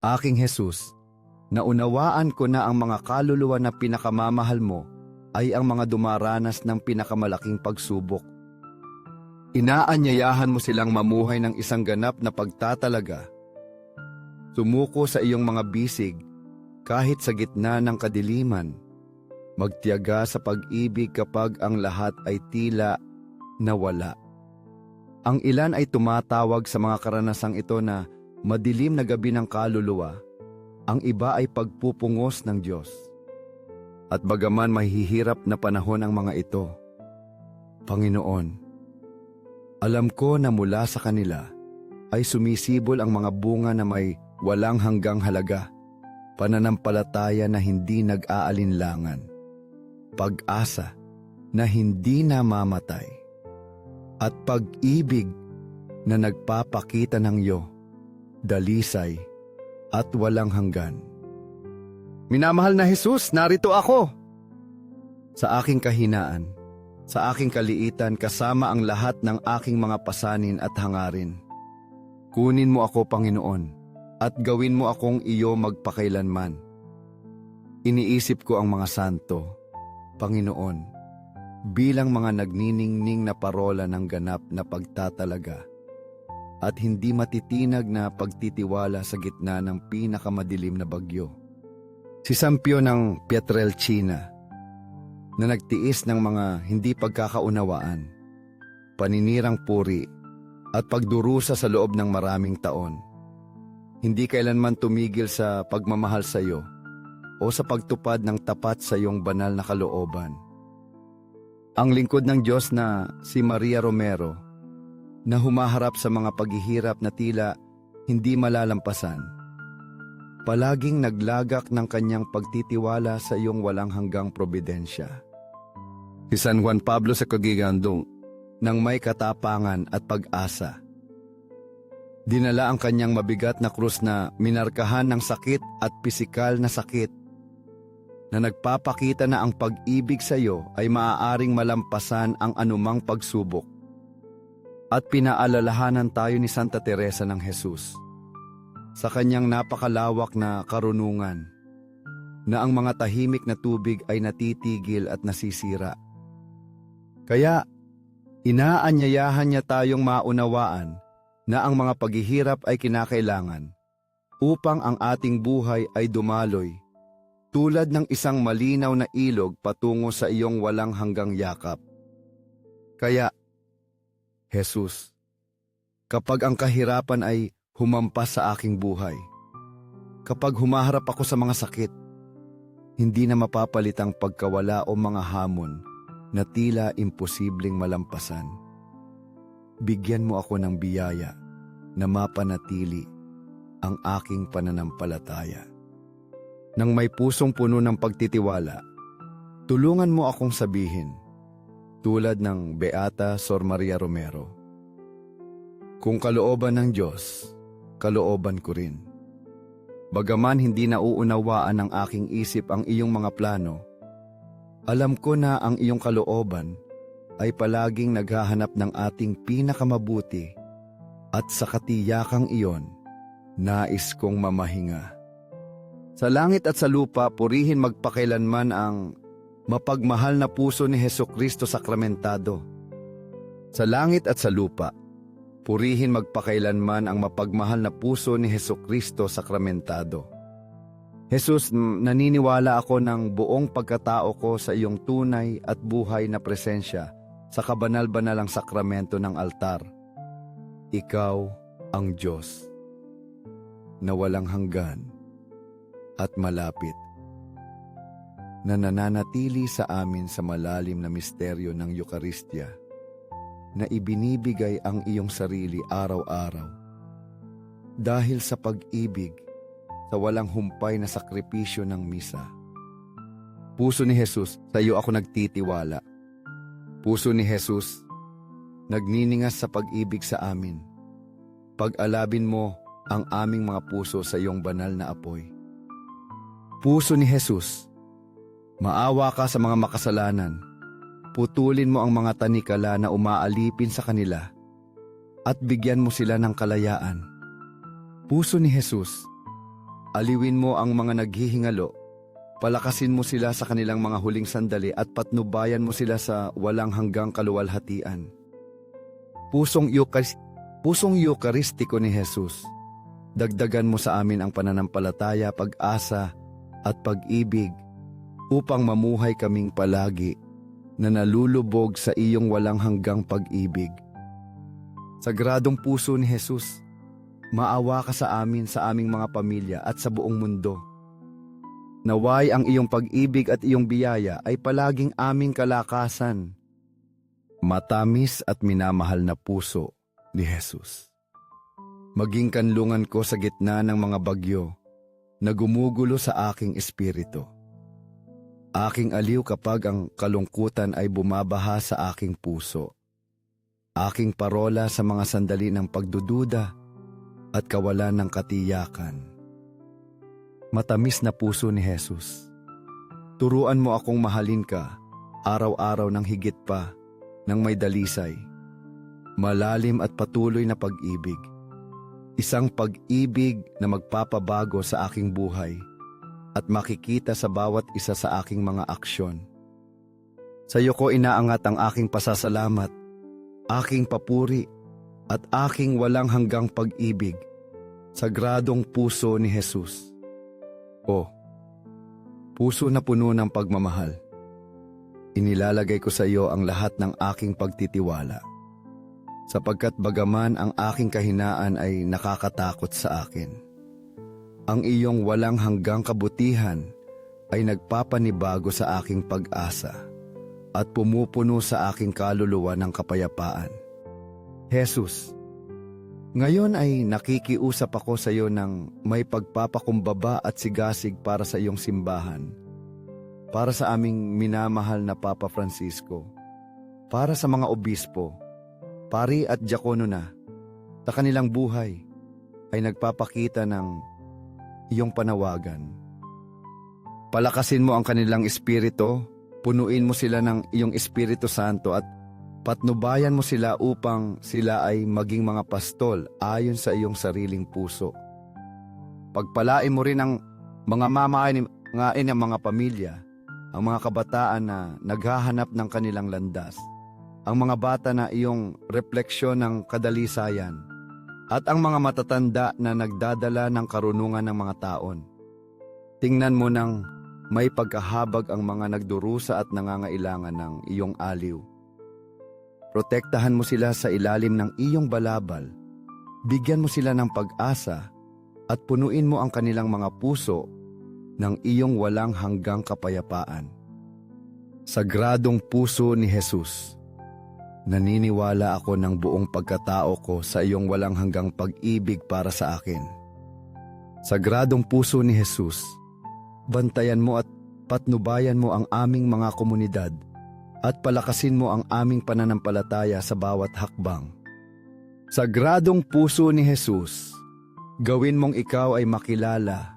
Aking Jesus, naunawaan ko na ang mga kaluluwa na pinakamamahal mo ay ang mga dumaranas ng pinakamalaking pagsubok. Inaanyayahan mo silang mamuhay ng isang ganap na pagtatalaga. Sumuko sa iyong mga bisig kahit sa gitna ng kadiliman. Magtiyaga sa pag-ibig kapag ang lahat ay tila nawala. Ang ilan ay tumatawag sa mga karanasang ito na madilim na gabi ng kaluluwa. Ang iba ay pagpupungos ng Diyos. At bagaman mahihirap na panahon ang mga ito, Panginoon, alam ko na mula sa kanila ay sumisibol ang mga bunga na may walang hanggang halaga, pananampalataya na hindi nag-aalinlangan, pag-asa na hindi namamatay, at pag-ibig na nagpapakita ng iyo, dalisay at walang hanggan. Minamahal na Jesus, narito ako! Sa aking kahinaan, sa aking kaliitan kasama ang lahat ng aking mga pasanin at hangarin. Kunin mo ako, Panginoon, at gawin mo akong iyo magpakailanman. Iniisip ko ang mga santo, Panginoon, bilang mga nagniningning na parola ng ganap na pagtatalaga at hindi matitinag na pagtitiwala sa gitna ng pinakamadilim na bagyo. Si Sampio ng Pietrelcina na nagtiis ng mga hindi pagkakaunawaan, paninirang puri at pagdurusa sa loob ng maraming taon. Hindi kailanman tumigil sa pagmamahal sa iyo o sa pagtupad ng tapat sa iyong banal na kalooban. Ang lingkod ng Diyos na si Maria Romero na humaharap sa mga paghihirap na tila hindi malalampasan palaging naglagak ng kanyang pagtitiwala sa iyong walang hanggang probidensya. Si San Juan Pablo sa Kagigandong nang may katapangan at pag-asa. Dinala ang kanyang mabigat na krus na minarkahan ng sakit at pisikal na sakit na nagpapakita na ang pag-ibig sa iyo ay maaaring malampasan ang anumang pagsubok. At pinaalalahanan tayo ni Santa Teresa ng Jesus sa kanyang napakalawak na karunungan na ang mga tahimik na tubig ay natitigil at nasisira. Kaya, inaanyayahan niya tayong maunawaan na ang mga paghihirap ay kinakailangan upang ang ating buhay ay dumaloy tulad ng isang malinaw na ilog patungo sa iyong walang hanggang yakap. Kaya, Jesus, kapag ang kahirapan ay humampas sa aking buhay. Kapag humaharap ako sa mga sakit, hindi na mapapalit ang pagkawala o mga hamon na tila imposibleng malampasan. Bigyan mo ako ng biyaya na mapanatili ang aking pananampalataya. Nang may pusong puno ng pagtitiwala, tulungan mo akong sabihin, tulad ng Beata Sor Maria Romero, Kung kalooban ng Diyos, kalooban ko rin. Bagaman hindi nauunawaan ng aking isip ang iyong mga plano, alam ko na ang iyong kalooban ay palaging naghahanap ng ating pinakamabuti at sa katiyakang iyon, nais kong mamahinga. Sa langit at sa lupa, purihin magpakailanman ang mapagmahal na puso ni Heso Kristo sakramentado. Sa langit at sa lupa, Purihin magpakailanman ang mapagmahal na puso ni Heso Kristo sakramentado. Jesus, naniniwala ako ng buong pagkatao ko sa iyong tunay at buhay na presensya sa kabanal-banalang sakramento ng altar. Ikaw ang Diyos na walang hanggan at malapit na nananatili sa amin sa malalim na misteryo ng Eukaristya na ibinibigay ang iyong sarili araw-araw. Dahil sa pag-ibig, sa walang humpay na sakripisyo ng misa. Puso ni Jesus, sa iyo ako nagtitiwala. Puso ni Jesus, nagniningas sa pag-ibig sa amin. Pag-alabin mo ang aming mga puso sa iyong banal na apoy. Puso ni Jesus, maawa ka sa mga makasalanan Putulin mo ang mga tanikala na umaalipin sa kanila at bigyan mo sila ng kalayaan. Puso ni Jesus, Aliwin mo ang mga naghihingalo. Palakasin mo sila sa kanilang mga huling sandali at patnubayan mo sila sa walang hanggang kaluwalhatian. Pusong, Eucharis- pusong Eukaristiko ni Jesus, dagdagan mo sa amin ang pananampalataya, pag-asa at pag-ibig upang mamuhay kaming palagi na nalulubog sa iyong walang hanggang pag-ibig. Sagradong puso ni Jesus, maawa ka sa amin sa aming mga pamilya at sa buong mundo. Naway ang iyong pag-ibig at iyong biyaya ay palaging aming kalakasan. Matamis at minamahal na puso ni Jesus. Maging kanlungan ko sa gitna ng mga bagyo na gumugulo sa aking espiritu. Aking aliw kapag ang kalungkutan ay bumabaha sa aking puso. Aking parola sa mga sandali ng pagdududa at kawalan ng katiyakan. Matamis na puso ni Jesus. Turuan mo akong mahalin ka araw-araw ng higit pa ng may dalisay. Malalim at patuloy na pag-ibig. Isang pag-ibig na magpapabago sa aking buhay at makikita sa bawat isa sa aking mga aksyon. Sa iyo ko inaangat ang aking pasasalamat, aking papuri, at aking walang hanggang pag-ibig sa gradong puso ni Jesus. O, puso na puno ng pagmamahal. Inilalagay ko sa iyo ang lahat ng aking pagtitiwala. Sapagkat bagaman ang aking kahinaan ay nakakatakot sa akin, ang iyong walang hanggang kabutihan ay nagpapanibago sa aking pag-asa at pumupuno sa aking kaluluwa ng kapayapaan. Jesus, ngayon ay nakikiusap ako sa iyo ng may pagpapakumbaba at sigasig para sa iyong simbahan, para sa aming minamahal na Papa Francisco, para sa mga obispo, pari at diakono na, sa kanilang buhay ay nagpapakita ng iyong panawagan. Palakasin mo ang kanilang espiritu, punuin mo sila ng iyong Espiritu Santo at patnubayan mo sila upang sila ay maging mga pastol ayon sa iyong sariling puso. Pagpalain mo rin ang mga mamain ng mga pamilya, ang mga kabataan na naghahanap ng kanilang landas, ang mga bata na iyong refleksyon ng kadalisayan, at ang mga matatanda na nagdadala ng karunungan ng mga taon. Tingnan mo nang may pagkahabag ang mga nagdurusa at nangangailangan ng iyong aliw. Protektahan mo sila sa ilalim ng iyong balabal. Bigyan mo sila ng pag-asa at punuin mo ang kanilang mga puso ng iyong walang hanggang kapayapaan. Sagradong puso ni Jesus, naniniwala ako ng buong pagkatao ko sa iyong walang hanggang pag-ibig para sa akin. Sagradong puso ni Jesus, bantayan mo at patnubayan mo ang aming mga komunidad at palakasin mo ang aming pananampalataya sa bawat hakbang. Sagradong puso ni Jesus, gawin mong ikaw ay makilala,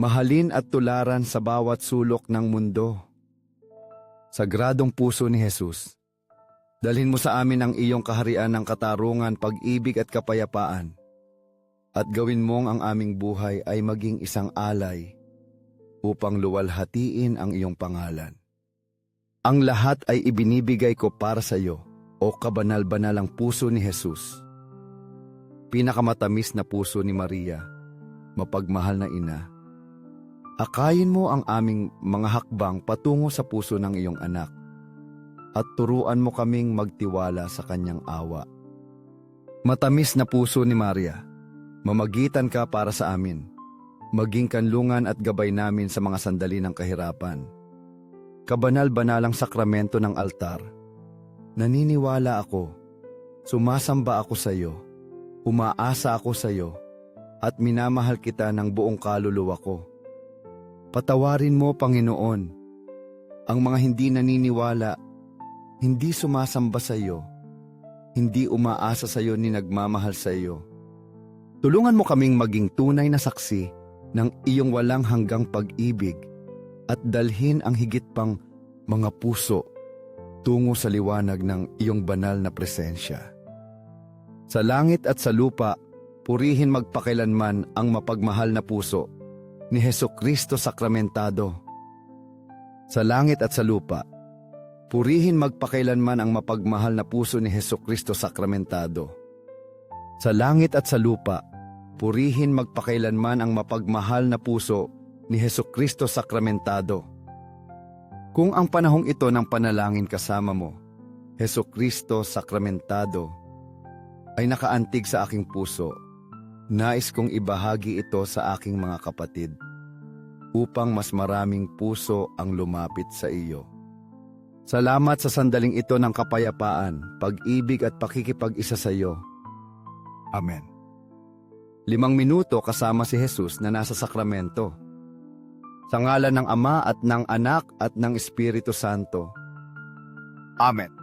mahalin at tularan sa bawat sulok ng mundo. Sagradong puso ni Jesus, dalhin mo sa amin ang iyong kaharian ng katarungan, pag-ibig at kapayapaan, at gawin mong ang aming buhay ay maging isang alay upang luwalhatiin ang iyong pangalan. Ang lahat ay ibinibigay ko para sa iyo, o kabanal-banalang puso ni Jesus. Pinakamatamis na puso ni Maria, mapagmahal na ina. Akayin mo ang aming mga hakbang patungo sa puso ng iyong anak at turuan mo kaming magtiwala sa kanyang awa. Matamis na puso ni Maria, mamagitan ka para sa amin, maging kanlungan at gabay namin sa mga sandali ng kahirapan kabanal-banalang sakramento ng altar. Naniniwala ako, sumasamba ako sa iyo, umaasa ako sa iyo, at minamahal kita ng buong kaluluwa ko. Patawarin mo, Panginoon, ang mga hindi naniniwala, hindi sumasamba sa iyo, hindi umaasa sa iyo ni nagmamahal sa iyo. Tulungan mo kaming maging tunay na saksi ng iyong walang hanggang pag-ibig at dalhin ang higit pang mga puso tungo sa liwanag ng iyong banal na presensya. Sa langit at sa lupa, purihin magpakilanman ang mapagmahal na puso ni Heso Kristo sakramentado. Sa langit at sa lupa, purihin magpakilanman ang mapagmahal na puso ni Heso Kristo sakramentado. Sa langit at sa lupa, purihin magpakilanman ang mapagmahal na puso ni Heso Kristo sakramentado. Kung ang panahong ito ng panalangin kasama mo, Heso Kristo sakramentado, ay nakaantig sa aking puso, nais kong ibahagi ito sa aking mga kapatid upang mas maraming puso ang lumapit sa iyo. Salamat sa sandaling ito ng kapayapaan, pag-ibig at pakikipag-isa sa iyo. Amen. Limang minuto kasama si Jesus na nasa sakramento. Sa ngalan ng Ama at ng Anak at ng Espiritu Santo. Amen.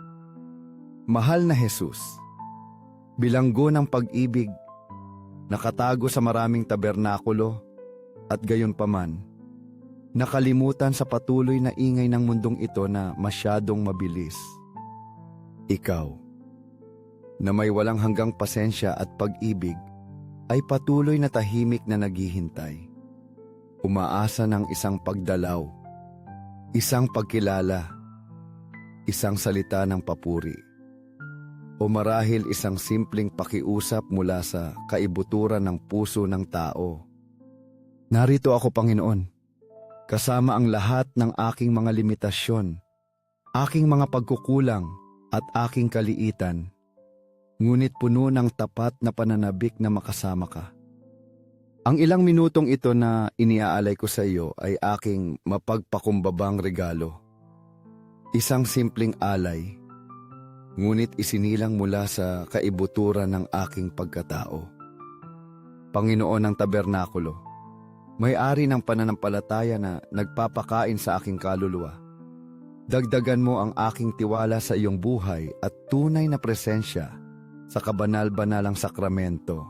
Mahal na Jesus, bilanggo ng pag-ibig, nakatago sa maraming tabernakulo at gayon paman, nakalimutan sa patuloy na ingay ng mundong ito na masyadong mabilis. Ikaw, na may walang hanggang pasensya at pag-ibig, ay patuloy na tahimik na naghihintay. Umaasa ng isang pagdalaw, isang pagkilala, isang salita ng papuri, o marahil isang simpleng pakiusap mula sa kaibuturan ng puso ng tao. Narito ako, Panginoon, kasama ang lahat ng aking mga limitasyon, aking mga pagkukulang at aking kaliitan, ngunit puno ng tapat na pananabik na makasama ka. Ang ilang minutong ito na iniaalay ko sa iyo ay aking mapagpakumbabang regalo. Isang simpleng alay, ngunit isinilang mula sa kaibuturan ng aking pagkatao. Panginoon ng tabernakulo, may-ari ng pananampalataya na nagpapakain sa aking kaluluwa. Dagdagan mo ang aking tiwala sa iyong buhay at tunay na presensya sa kabanal-banalang sakramento.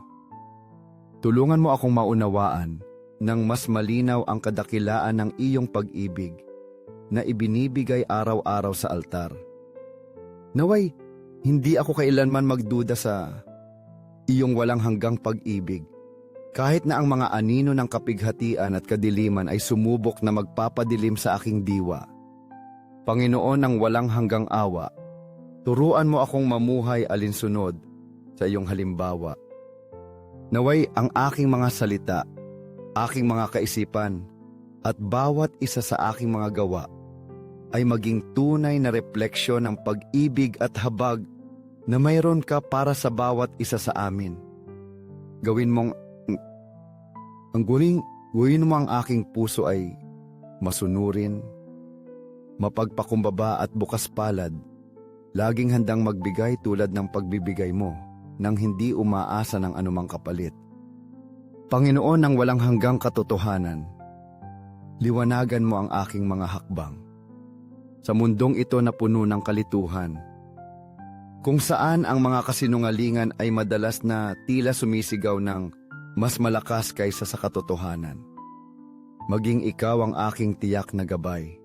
Tulungan mo akong maunawaan ng mas malinaw ang kadakilaan ng iyong pag-ibig na ibinibigay araw-araw sa altar. Naway, hindi ako kailanman magduda sa iyong walang hanggang pag-ibig. Kahit na ang mga anino ng kapighatian at kadiliman ay sumubok na magpapadilim sa aking diwa. Panginoon ng walang hanggang awa, turuan mo akong mamuhay alinsunod sa iyong halimbawa. Naway ang aking mga salita, aking mga kaisipan, at bawat isa sa aking mga gawa ay maging tunay na refleksyon ng pag-ibig at habag na mayroon ka para sa bawat isa sa amin. Gawin mong ang guling, gawin mo ang aking puso ay masunurin, mapagpakumbaba at bukas palad, laging handang magbigay tulad ng pagbibigay mo nang hindi umaasa ng anumang kapalit. Panginoon ng walang hanggang katotohanan, liwanagan mo ang aking mga hakbang. Sa mundong ito na puno ng kalituhan, kung saan ang mga kasinungalingan ay madalas na tila sumisigaw ng mas malakas kaysa sa katotohanan. Maging ikaw ang aking tiyak na gabay.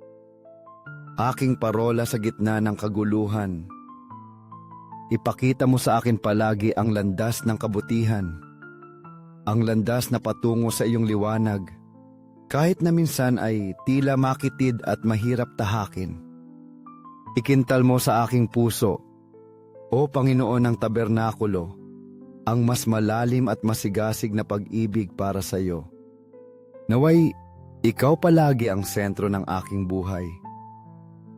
Aking parola sa gitna ng kaguluhan. Ipakita mo sa akin palagi ang landas ng kabutihan. Ang landas na patungo sa iyong liwanag. Kahit na minsan ay tila makitid at mahirap tahakin. Ikintal mo sa aking puso, O Panginoon ng tabernakulo, ang mas malalim at masigasig na pag-ibig para sa iyo. Naway, ikaw palagi ang sentro ng aking buhay.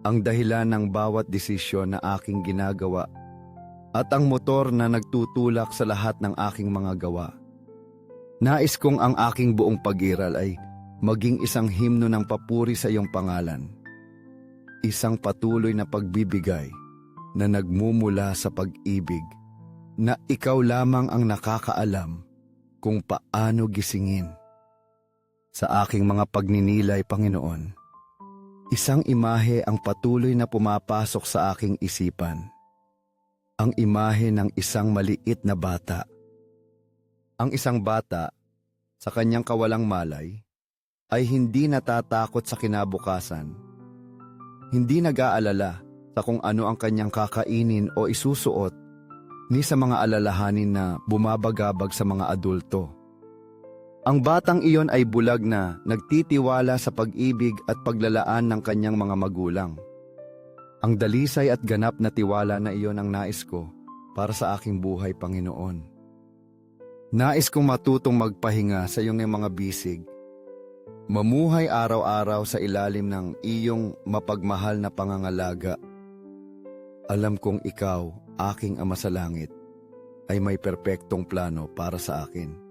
Ang dahilan ng bawat desisyon na aking ginagawa at ang motor na nagtutulak sa lahat ng aking mga gawa. Nais kong ang aking buong pag-iral ay maging isang himno ng papuri sa iyong pangalan. Isang patuloy na pagbibigay na nagmumula sa pag-ibig na ikaw lamang ang nakakaalam kung paano gisingin. Sa aking mga pagninilay, Panginoon, isang imahe ang patuloy na pumapasok sa aking isipan. Ang imahe ng isang maliit na bata. Ang isang bata, sa kanyang kawalang malay, ay hindi natatakot sa kinabukasan. Hindi nag-aalala sa kung ano ang kanyang kakainin o isusuot ni sa mga alalahanin na bumabagabag sa mga adulto. Ang batang iyon ay bulag na nagtitiwala sa pag-ibig at paglalaan ng kanyang mga magulang. Ang dalisay at ganap na tiwala na iyon ang nais ko para sa aking buhay, Panginoon. Nais kong matutong magpahinga sa iyong mga bisig. Mamuhay araw-araw sa ilalim ng iyong mapagmahal na pangangalaga. Alam kong ikaw, aking Ama sa Langit, ay may perpektong plano para sa akin.